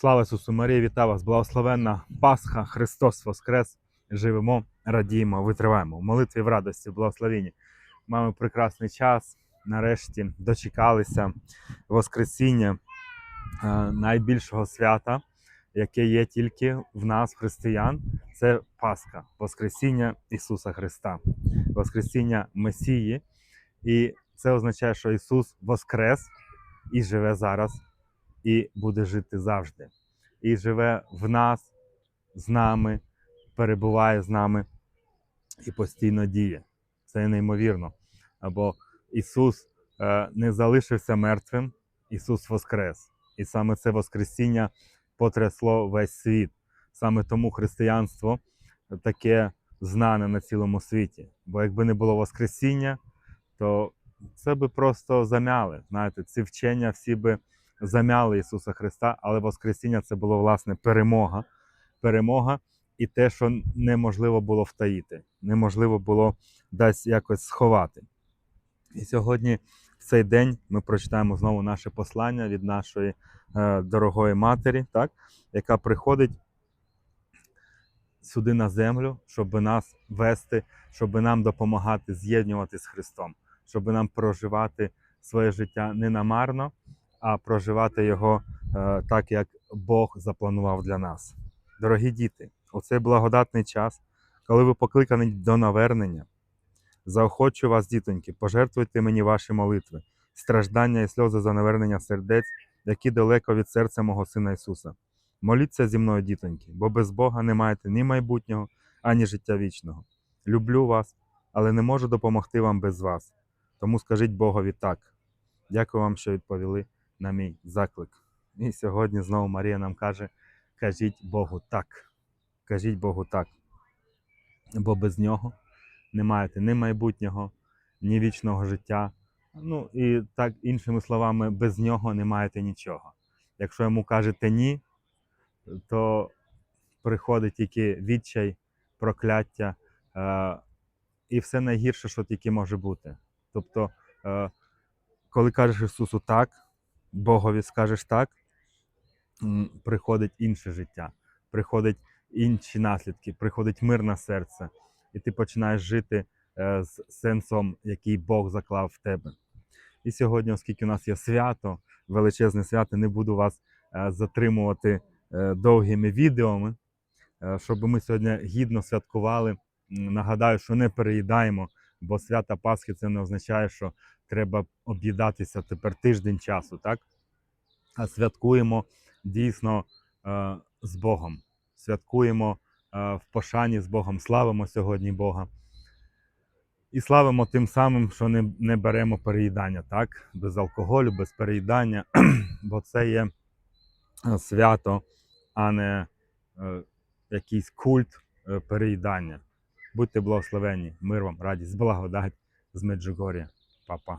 Слава Ісусу Марії, вітаю вас! Благословенна Пасха, Христос Воскрес! Живемо, радіємо, витриваємо. В молитві в радості, в благословенні. Маємо прекрасний час. Нарешті дочекалися Воскресіння е, найбільшого свята, яке є тільки в нас, християн. Це Пасха, Воскресіння Ісуса Христа, Воскресіння Месії. І це означає, що Ісус Воскрес і живе зараз і буде жити завжди. І живе в нас, з нами, перебуває з нами і постійно діє. Це неймовірно. Або Ісус е, не залишився мертвим, Ісус Воскрес. І саме це Воскресіння потрясло весь світ. Саме тому християнство таке знане на цілому світі. Бо якби не було Воскресіння, то це би просто замяли. Знаєте, ці вчення всі би замяли Ісуса Христа, але Воскресіння це було власне перемога. Перемога і те, що неможливо було втаїти, неможливо було десь якось сховати. І сьогодні, в цей день, ми прочитаємо знову наше послання від нашої е, дорогої матері, так, яка приходить сюди на землю, щоб нас вести, щоб нам допомагати з'єднувати з Христом, щоб нам проживати своє життя не намарно, а проживати його е, так, як Бог запланував для нас. Дорогі діти, у цей благодатний час, коли ви покликані до навернення, заохочу вас, дітоньки, пожертвуйте мені ваші молитви, страждання і сльози за навернення сердець, які далеко від серця мого Сина Ісуса. Моліться зі мною, дітоньки, бо без Бога не маєте ні майбутнього, ані життя вічного. Люблю вас, але не можу допомогти вам без вас. Тому скажіть Богові так. Дякую вам, що відповіли на мій заклик. І сьогодні знову Марія нам каже: кажіть Богу так. Кажіть Богу так. Бо без нього не маєте ні майбутнього, ні вічного життя. Ну і так, іншими словами, без нього не маєте нічого. Якщо йому кажете ні, то приходить тільки відчай, прокляття е, і все найгірше, що тільки може бути. Тобто, е, коли кажеш Ісусу так, Богові скажеш так, приходить інше життя, приходить інші наслідки, приходить мир на серце, і ти починаєш жити е, з сенсом, який Бог заклав в тебе. І сьогодні, оскільки у нас є свято, величезне свято, не буду вас е, затримувати е, довгими відеоми, щоб ми сьогодні гідно святкували. Нагадаю, що не переїдаємо, бо свята Пасхи це не означає, що треба об'їдатися тепер тиждень часу, так? А святкуємо дійсно е, з Богом. Святкуємо е, в пошані з Богом, славимо сьогодні Бога. І славимо тим самим, що не, не беремо переїдання, так? Без алкоголю, без переїдання, бо це є е, свято, а не е, якийсь культ е, переїдання. Будьте благословені, мир вам, радість, благодать з Меджугор'я. Па-па.